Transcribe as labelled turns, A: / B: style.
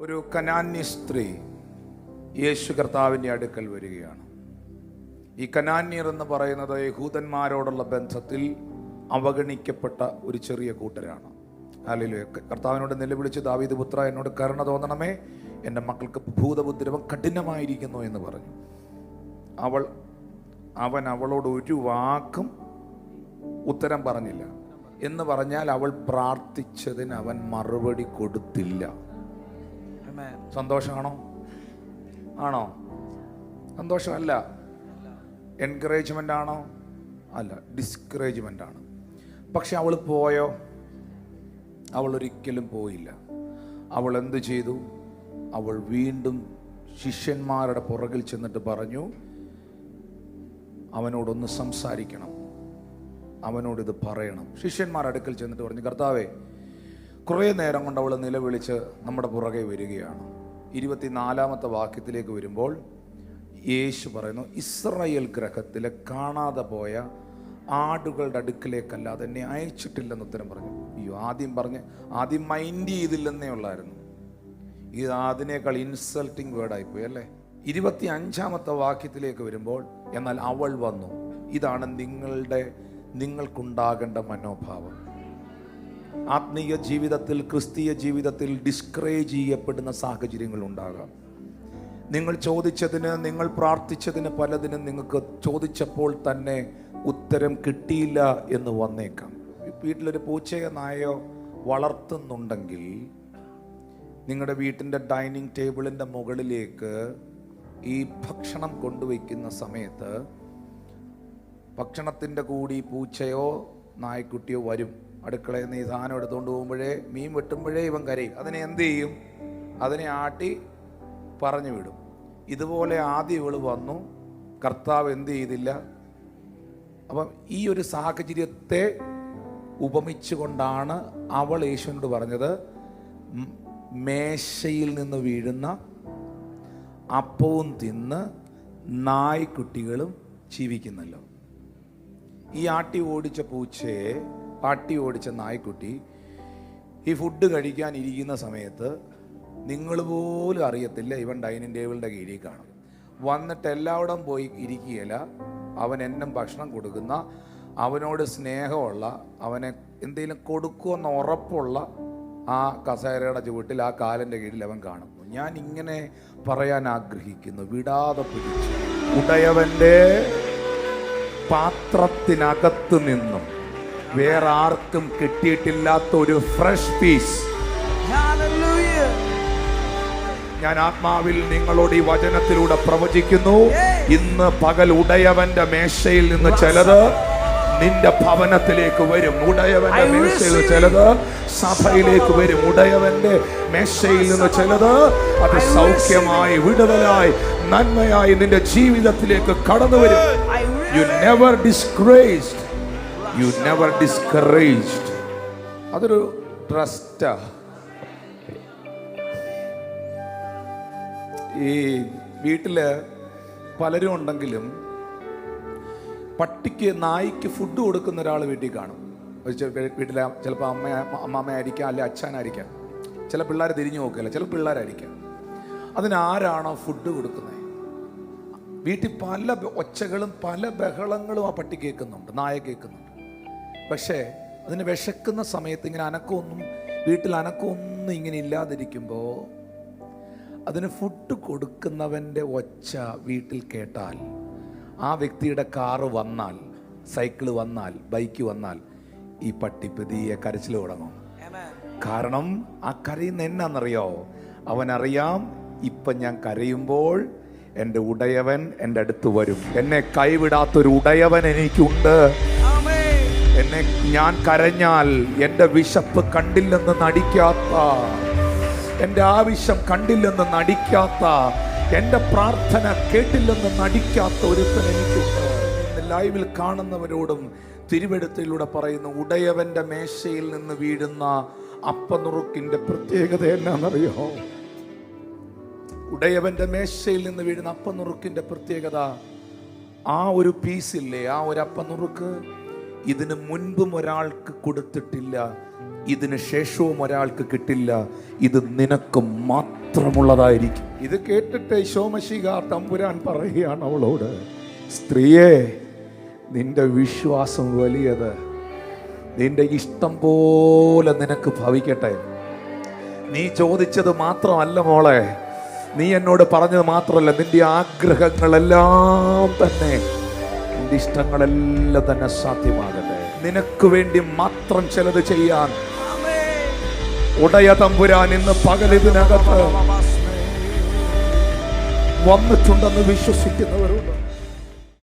A: ഒരു കനാന്യ സ്ത്രീ യേശു കർത്താവിന്റെ അടുക്കൽ വരികയാണ്. ഈ കനാന്യർ എന്ന് പറയുന്നത് യഹൂദന്മാരോടുള്ള ബന്ധത്തിൽ അവഗണിക്കപ്പെട്ട ഒരു ചെറിയ കൂട്ടരാണ്. അല്ലെങ്കിൽ കർത്താവിനോട് നിലവിളിച്ച് ദാവീദ് പുത്ര എന്നോട് കരുണ തോന്നണമേ. എന്റെ മക്കൾക്ക് ഭൂതപുദ്രവം കഠിനമായിരിക്കുന്നു എന്ന് പറഞ്ഞു. അവൾ അവൻ അവളോട് ഒരു വാക്കും ഉത്തരം പറഞ്ഞില്ല. എന്ന് പറഞ്ഞാൽ അവൾ പ്രാർത്ഥിച്ചതിന് അവൻ മറുപടി കൊടുത്തില്ല. സന്തോഷമാണോ? ആണോ? സന്തോഷമല്ല. എൻകറേജ്മെന്റ് ആണോ? അല്ല ഡിസ്കറേജ്മെന്റ് ആണ്. പക്ഷെ അവൾ പോയോ? അവൾ ഒരിക്കലും പോയില്ല. അവൾ എന്ത് ചെയ്തു? അവൾ വീണ്ടും ശിഷ്യന്മാരുടെ പുറകിൽ ചെന്നിട്ട് പറഞ്ഞു അവനോടൊന്ന് സംസാരിക്കണം. അവനോടിത് പറയണം. ശിഷ്യന്മാരുടെ അടുക്കൽ ചെന്നിട്ട് പറഞ്ഞു കർത്താവേ കുറേ നേരം കൊണ്ട് അവൾ നിലവിളിച്ച് നമ്മുടെ പുറകെ വരികയാണ്. ഇരുപത്തിനാലാമത്തെ വാക്യത്തിലേക്ക് വരുമ്പോൾ യേശു പറയുന്നു ഇസ്രായേൽ ഗ്രഹത്തിലെ കാണാതെ പോയ ആടുകളുടെ അടുക്കിലേക്കല്ലാതെ എന്നെ അയച്ചിട്ടില്ലെന്ന് ഉത്തരം പറഞ്ഞു. അയ്യോ ആദ്യം പറഞ്ഞ് ആദ്യം മൈൻഡ് ചെയ്തില്ലെന്നേ ഉള്ളായിരുന്നു. ഇത് അതിനേക്കാൾ ഇൻസൾട്ടിങ് വേർഡായിപ്പോയി അല്ലേ? ഇരുപത്തി അഞ്ചാമത്തെ വാക്യത്തിലേക്ക് വരുമ്പോൾ എന്നാൽ അവൾ വന്നു. ഇതാണ് നിങ്ങളുടെ നിങ്ങൾക്കുണ്ടാകേണ്ട മനോഭാവം. ആത്മീയ ജീവിതത്തിൽ ക്രിസ്തീയ ജീവിതത്തിൽ ഡിസ്കറേജ് ചെയ്യപ്പെടുന്ന സാഹചര്യങ്ങൾ ഉണ്ടാകാം. നിങ്ങൾ ചോദിച്ചതിന് നിങ്ങൾ പ്രാർത്ഥിച്ചതിന് പലതിനും നിങ്ങൾക്ക് ചോദിച്ചപ്പോൾ തന്നെ ഉത്തരം കിട്ടിയില്ല എന്ന് വന്നേക്കാം. വീട്ടിലൊരു പൂച്ചയോ നായോ വളർത്തുന്നുണ്ടെങ്കിൽ നിങ്ങളുടെ വീട്ടിന്റെ ഡൈനിങ് ടേബിളിന്റെ മുകളിലേക്ക് ഈ ഭക്ഷണം കൊണ്ടുവയ്ക്കുന്ന സമയത്ത് ഭക്ഷണത്തിന്റെ കൂടി പൂച്ചയോ നായ്ക്കുട്ടിയോ വരും. അടുക്കളയിൽ നിന്ന് ഈ സാധനം എടുത്തുകൊണ്ട് പോകുമ്പോഴേ മീൻ വെട്ടുമ്പോഴേ ഇവൻ കരയും. അതിനെ എന്ത് ചെയ്യും? അതിനെ ആട്ടി പറഞ്ഞു വിടും. ഇതുപോലെ ആദ്യം ഇവൾ വന്നു. കർത്താവ് എന്ത് ചെയ്തില്ല? അപ്പം ഈ ഒരു സാഹചര്യത്തെ ഉപമിച്ചുകൊണ്ടാണ് അവൾ യേശുവിനോട് പറഞ്ഞത് മേശയിൽ നിന്ന് വീഴുന്ന അപ്പവും തിന്ന് നായ്ക്കുട്ടികളും ജീവിക്കുന്നല്ലോ. ഈ ആട്ടി ഓടിച്ച പൂച്ചയെ പാട്ടി ഓടിച്ച നായ്ക്കുട്ടി ഈ ഫുഡ് കഴിക്കാൻ ഇരിക്കുന്ന സമയത്ത് നിങ്ങൾ പോലും അറിയത്തില്ല ഇവൻ ഡൈനിങ് ടേബിളിന്റെ കീഴിൽ കാണും. വന്നിട്ട് എല്ലാവിടം പോയി ഇരിക്കുകയില്ല. അവൻ എന്നും ഭക്ഷണം കൊടുക്കുന്ന അവനോട് സ്നേഹമുള്ള അവനെ എന്തെങ്കിലും കൊടുക്കുമെന്ന് ഉറപ്പുള്ള ആ കസേരയുടെ ചുവട്ടിൽ ആ കാലിന്റെ കീഴിൽ അവൻ കാണുന്നു ഞാൻ ഇങ്ങനെ പറയാൻ ആഗ്രഹിക്കുന്നു. വിടാതെ പിടിച്ചു ഉടയവന്റെ പാത്രത്തിനകത്ത് നിന്നും വേറെ ആർക്കും കിട്ടിയിട്ടില്ലാത്ത ഒരു ഫ്രഷ് പീസ്. ഞാൻ ആത്മാവിൽ നിങ്ങളോട് ഈ വചനത്തിലൂടെ പ്രവചിക്കുന്നു. ഇന്ന് പകൽ ഉടയവന്റെ മേശയിൽ നിന്ന് ചിലത് നിന്റെ ഭവനത്തിലേക്ക് വരും. ഉടയവന്റെ മേശയിൽ. ചിലത് സഭയിലേക്ക് വരും. ഉടയവന്റെ മേശയിൽ നിന്ന് ചിലത് അത് സൗഖ്യമായി വിടുതലായി നന്മയായി നിന്റെ ജീവിതത്തിലേക്ക് കടന്നു വരും. You never disgraced you never discouraged അതൊരു ട്രസ്റ്റ് ഈ വീട്ടിൽ പലരും ഉണ്ടെങ്കിലും പട്ടിക്ക് നായ്ക്ക് ഫുഡ് കൊടുക്കുന്ന ഒരാൾ വീട്ടിൽ കാണും. വീട്ടിലെ ചിലപ്പോൾ അമ്മ അമ്മാമ്മയായിരിക്കാം അല്ലെ അച്ഛനായിരിക്കാം. ചില പിള്ളേർ തിരിഞ്ഞു നോക്കില്ല ചില പിള്ളേരായിരിക്കാം. അതിനാരാണോ ഫുഡ് കൊടുക്കുന്നത് വീട്ടിൽ പല ഒച്ചകളും പല ബഹളങ്ങളും ആ പട്ടി കേൾക്കുന്നുണ്ട് നായ കേൾക്കുന്നുണ്ട്. പക്ഷേ അതിന് വിശക്കുന്ന സമയത്ത് ഇങ്ങനെ അനക്കമൊന്നും വീട്ടിൽ അനക്കമൊന്നും ഇങ്ങനെ ഇല്ലാതിരിക്കുമ്പോൾ അതിന് ഫുഡ് കൊടുക്കുന്നവന്റെ ഒച്ച വീട്ടിൽ കേട്ടാൽ ആ വ്യക്തിയുടെ കാറ് വന്നാൽ സൈക്കിൾ വന്നാൽ ബൈക്ക് വന്നാൽ ഈ പട്ടി പതിയെ കരച്ചിൽ തുടങ്ങും. കാരണം ആ കരയുന്ന എന്നാന്നറിയോ? അവനറിയാം ഇപ്പം ഞാൻ കരയുമ്പോൾ എന്റെ ഉടയവൻ എന്റെ അടുത്ത് വരും. എന്നെ കൈവിടാത്തൊരു ഉടയവൻ എനിക്കുണ്ട്. എന്നെ ഞാൻ കരഞ്ഞാൽ എന്റെ വിശപ്പ് കണ്ടില്ലെന്ന് നടിക്കാത്ത എന്റെ ആവശ്യം കണ്ടില്ലെന്ന് നടിക്കാത്ത എന്റെ പ്രാർത്ഥന കേട്ടില്ലെന്ന് നടിക്കാത്ത ഒരുത്തൻ എനിക്കുണ്ട് ലൈവിൽ കാണുന്നവരോടും തിരുവെടുത്തിലൂടെ പറയുന്നു ഉടയവന്റെ മേശയിൽ നിന്ന് വീഴുന്ന അപ്പനുറുക്കിന്റെ പ്രത്യേകത എന്നാണെന്നറിയോ? ഉടയവന്റെ മേശയിൽ നിന്ന് വീഴുന്ന അപ്പനുറുക്കിന്റെ പ്രത്യേകത ആ ഒരു പീസില്ലേ ആ ഒരു അപ്പനുറുക്ക് ഇതിന് മുൻപും ഒരാൾക്ക് കൊടുത്തിട്ടില്ല. ഇതിന് ശേഷവും ഒരാൾക്ക് കിട്ടില്ല. ഇത് നിനക്ക് മാത്രമുള്ളതായിരിക്കും. ഇത് കേട്ടിട്ട് ശോമശിക തമ്പുരാൻ പറയുകയാണ് അവളോട് സ്ത്രീയെ നിന്റെ വിശ്വാസം വലിയത് നിന്റെ ഇഷ്ടം പോലെ നിനക്ക് ഭവിക്കട്ടെ. നീ ചോദിച്ചത് മാത്രമല്ല മോളെ നീ എന്നോട് പറഞ്ഞത് മാത്രമല്ല നിന്റെ ആഗ്രഹങ്ങളെല്ലാം തന്നെ നിന്റെ ഇഷ്ടങ്ങളെല്ലാം തന്നെ സാധ്യമാകട്ടെ. നിനക്ക് വേണ്ടി മാത്രം ചിലത് ചെയ്യാൻ. ഉടയ തമ്പുരാൻ ഇന്ന് പകലിതിനകത്ത് വന്നിട്ടുണ്ടെന്ന് വിശ്വസിക്കുന്നവരുണ്ട്.